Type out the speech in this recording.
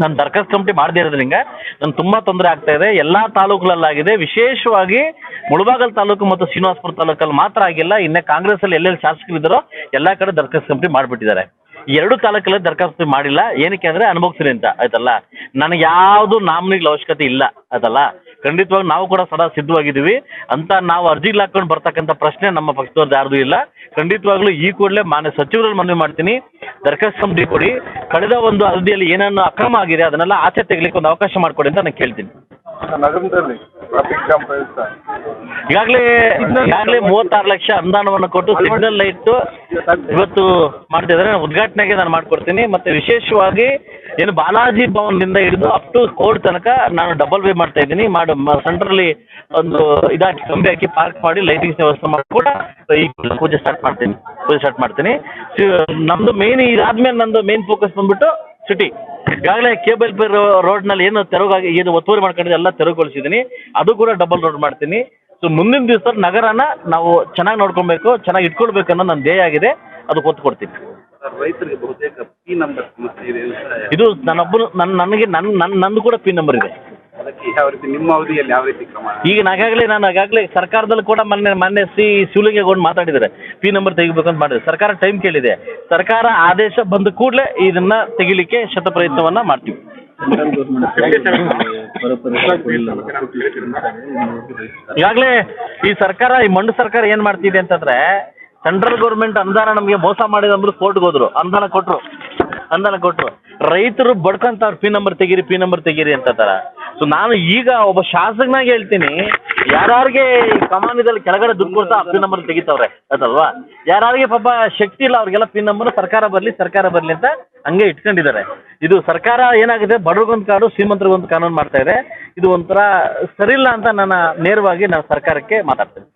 ನಾನು ದರ್ಖಾಸ್ತು ಕಮಿಟಿ ಮಾಡದೇ ಇರೋದ್ರಿಂದ ನನ್ ತುಂಬಾ ತೊಂದರೆ ಆಗ್ತಾ ಇದೆ. ಎಲ್ಲ ತಾಲೂಕುಗಳಲ್ಲಾಗಿದೆ. ವಿಶೇಷವಾಗಿ ಮುಳಬಾಗಲ್ ತಾಲೂಕು ಮತ್ತು ಶ್ರೀನಿವಾಸಪುರ ತಾಲೂಕಲ್ಲಿ ಮಾತ್ರ ಆಗಿಲ್ಲ. ಇನ್ನೇ ಕಾಂಗ್ರೆಸ್ಸಲ್ಲಿ ಎಲ್ಲೆಲ್ಲಿ ಶಾಸಕರಿದ್ದಾರೋ ಎಲ್ಲ ಕಡೆ ದರ್ಖಾಸ್ತು ಕಮಿಟಿ ಮಾಡಿಬಿಟ್ಟಿದ್ದಾರೆ. ಎರಡು ತಾಲೂಕಲ್ಲಿ ದರ್ಖಾಸ್ತು ಮಾಡಿಲ್ಲ. ಏನಕ್ಕೆ ಅಂದ್ರೆ ಅನುಭವಿಸ್ರಿ ಅಂತ. ಆಯ್ತಲ್ಲ? ನನಗೆ ಯಾವುದು ನಾಮಿನಿಗಳ ಅವಶ್ಯಕತೆ ಇಲ್ಲ. ಆಯ್ತಲ್ಲ? ಖಂಡಿತವಾಗಿ ನಾವು ಕೂಡ ಸದಾ ಸಿದ್ಧವಾಗಿದ್ದೀವಿ. ಅಂತ ನಾವು ಅರ್ಜಿಗಳು ಹಾಕೊಂಡು ಬರ್ತಕ್ಕಂಥ ಪ್ರಶ್ನೆ ನಮ್ಮ ಪಕ್ಷದವ್ರದ್ದು ಯಾರ್ದು ಇಲ್ಲ. ಖಂಡಿತವಾಗ್ಲೂ ಈ ಕೂಡಲೇ ಮಾನ್ಯ ಸಚಿವರಲ್ಲಿ ಮನವಿ ಮಾಡ್ತೀನಿ. ದರ್ಖಾಸ್ತು ಕಮಿಟಿ ಕೊಡಿ. ಕಳೆದ ಒಂದು ಅವಧಿಯಲ್ಲಿ ಏನೇನು ಅಕ್ರಮ ಆಗಿದೆ ಅದನ್ನೆಲ್ಲ ಆಚೆ ತೆಗಿಲಿಕ್ಕೆ ಒಂದು ಅವಕಾಶ ಮಾಡಿಕೊಡಿ ಅಂತ ನಾನು ಕೇಳ್ತೀನಿ. ನಗರದಲ್ಲಿ ಟ್ರಾಫಿಕ್ ಜಾಮ್ ಪ್ರಯುಕ್ತ. ಈಗಾಗಲೇ ಈಗಾಗಲೇ ಮೂವತ್ತಾರು ಲಕ್ಷ ಅನುದಾನವನ್ನು ಕೊಟ್ಟು ಸಿಗ್ನಲ್ ಲೈಟ್ ಇವತ್ತು ಮಾಡ್ತಿದ್ದಾರೆ. ನಾನು ಉದ್ಘಾಟನೆಗೆ ನಾನು ಮಾಡ್ಕೊಡ್ತೀನಿ. ಮತ್ತೆ ವಿಶೇಷವಾಗಿ ಏನು ಬಾಲಾಜಿ ಭವನದಿಂದ ಹಿಡಿದು ಅಪ್ ಟು ಕೋರ್ಟ್ ತನಕ ನಾನು ಡಬಲ್ ವೇ ಮಾಡ್ತಾ ಇದ್ದೀನಿ. ಸೆಂಟರ್ ಸೆಂಟ್ರಲ್ಲಿ ಒಂದು ಇದಾಕಿ ಕಂಬಿ ಹಾಕಿ ಪಾರ್ಕ್ ಮಾಡಿ ಲೈಟಿಂಗ್ಸ್ ವ್ಯವಸ್ಥೆ ಮಾಡಿ ಕೂಡ ಈ ಪೂಜೆ ಸ್ಟಾರ್ಟ್ ಮಾಡ್ತೀನಿ. ಪೂಜೆ ಸ್ಟಾರ್ಟ್ ಮಾಡ್ತೀನಿ. ನಮ್ದು ಮೇನ್ ಇದಾದ್ಮೇಲೆ ನಂದು ಮೇನ್ ಫೋಕಸ್ ಬಂದ್ಬಿಟ್ಟು ಸಿಟಿ ಈಗಾಗಲೇ ಕೇಬಲ್ ಪೇರ್ ರೋಡ್ನಲ್ಲಿ ಏನು ತೆರವಾಗಿ, ಏನು ಒತ್ತುವರಿ ಮಾಡ್ಕೊಂಡಿದೆ ಎಲ್ಲ ತೆರವುಗೊಳಿಸಿದ್ದೀನಿ. ಅದು ಕೂಡ ಡಬಲ್ ರೋಡ್ ಮಾಡ್ತೀನಿ. ಸೊ ಮುಂದಿನ ದಿವಸ ನಗರನ ನಾವು ಚೆನ್ನಾಗಿ ನೋಡ್ಕೊಬೇಕು, ಚೆನ್ನಾಗಿ ಇಟ್ಕೊಳ್ಬೇಕು ಅನ್ನೋ ನನ್ನ ಧ್ಯೇಯ ಆಗಿದೆ. ಅದು ಒತ್ತು ಕೊಡ್ತೀನಿ ರೈತರಿಗೆ ಬಹುತೇಕ ಪಿ ನಂಬರ್ ಸಮಸ್ಯೆ ಇದೆ ಅಂತ ಇದು ನನ್ನೊಬ್ಬ ನನ್ನ ನನಗೆ ನನ್ನ ನನ್ನ ನಂದು ಕೂಡ ಪಿನ್ ನಂಬರ್ ಇದೆ. ಅದಕ್ಕೆ ಯಾವ ರೀತಿ ನಿಮ್ಮ ಅವಧಿಯಲ್ಲಿ ಯಾವ ರೀತಿ ಕ್ರಮ? ಈಗ ನಾಗಾಗಲೇ ನಾನು ಆಗಾಗಲೇ ಸರ್ಕಾರದಲ್ಲಿ ಕೂಡ ಮೊನ್ನೆ ಮೊನ್ನೆ ಸಿ ಶಿವಲಿಂಗೇಗೌಡ ಮಾತಾಡಿದ್ದಾರೆ. ಪಿ ನಂಬರ್ ತೆಗಿಬೇಕಂತ ಮಾಡಿದ್ರು ಮಾಡಿದ್ರೆ ಸರ್ಕಾರ ಟೈಮ್ ಕೇಳಿದೆ. ಸರ್ಕಾರ ಆದೇಶ ಬಂದ ಕೂಡಲೇ ಇದನ್ನ ತೆಗಿಲಿಕ್ಕೆ ಶತ ಪ್ರಯತ್ನವನ್ನ ಮಾಡ್ತೀವಿ. ಈಗಾಗಲೇ ಈ ಸರ್ಕಾರ ಈ ಮಂಡು ಸರ್ಕಾರ ಏನ್ ಮಾಡ್ತಿದೆ ಅಂತಂದ್ರೆ ಸೆಂಟ್ರಲ್ ಗೌರ್ಮೆಂಟ್ ಅನುದಾನ ನಮಗೆ ಮೋಸ ಮಾಡಿದ ಅಂದ್ರು ಕೋರ್ಟ್ಗೆ ಹೋದ್ರು. ಅನುದಾನ ಕೊಟ್ರು. ಅನುದಾನ ಕೊಟ್ಟರು ರೈತರು ಬಡ್ಕೊಂತಾವ್ರು, ಪಿ ನಂಬರ್ ತೆಗೀರಿ, ಪಿ ನಂಬರ್ ತೆಗೀರಿ ಅಂತಂತಾರ ಸೊ ನಾನು ಈಗ ಒಬ್ಬ ಶಾಸಕನಾಗ ಹೇಳ್ತೀನಿ, ಯಾರ್ಯಾರಿಗೆ ಈ ಕಮಾನಿದಲ್ಲಿ ಕೆಳಗಡೆ ದುಡ್ಡು ಕೊಡ್ತಾ ಪಿ ನಂಬರ್ ತೆಗಿತಾವ್ರೆ ಅದಲ್ವಾ ಯಾರಿಗೆ ಪಾಪ ಶಕ್ತಿ ಇಲ್ಲ, ಅವ್ರಿಗೆಲ್ಲ ಪಿನ್ ನಂಬರ್ ಸರ್ಕಾರ ಬರಲಿ ಸರ್ಕಾರ ಬರಲಿ ಅಂತ ಹಂಗೆ ಇಟ್ಕೊಂಡಿದ್ದಾರೆ. ಇದು ಸರ್ಕಾರ ಏನಾಗಿದೆ ಬಡವ್ರಿಗೊಂದು ಕಾಡು, ಶ್ರೀಮಂತರಿಗೊಂದು ಕಾನೂನು ಮಾಡ್ತಾ ಇದೆ. ಇದು ಒಂಥರ ಸರಿಯಿಲ್ಲ ಅಂತ ನನ್ನ ನೇರವಾಗಿ ನಾನು ಸರ್ಕಾರಕ್ಕೆ ಮಾತಾಡ್ತೇನೆ.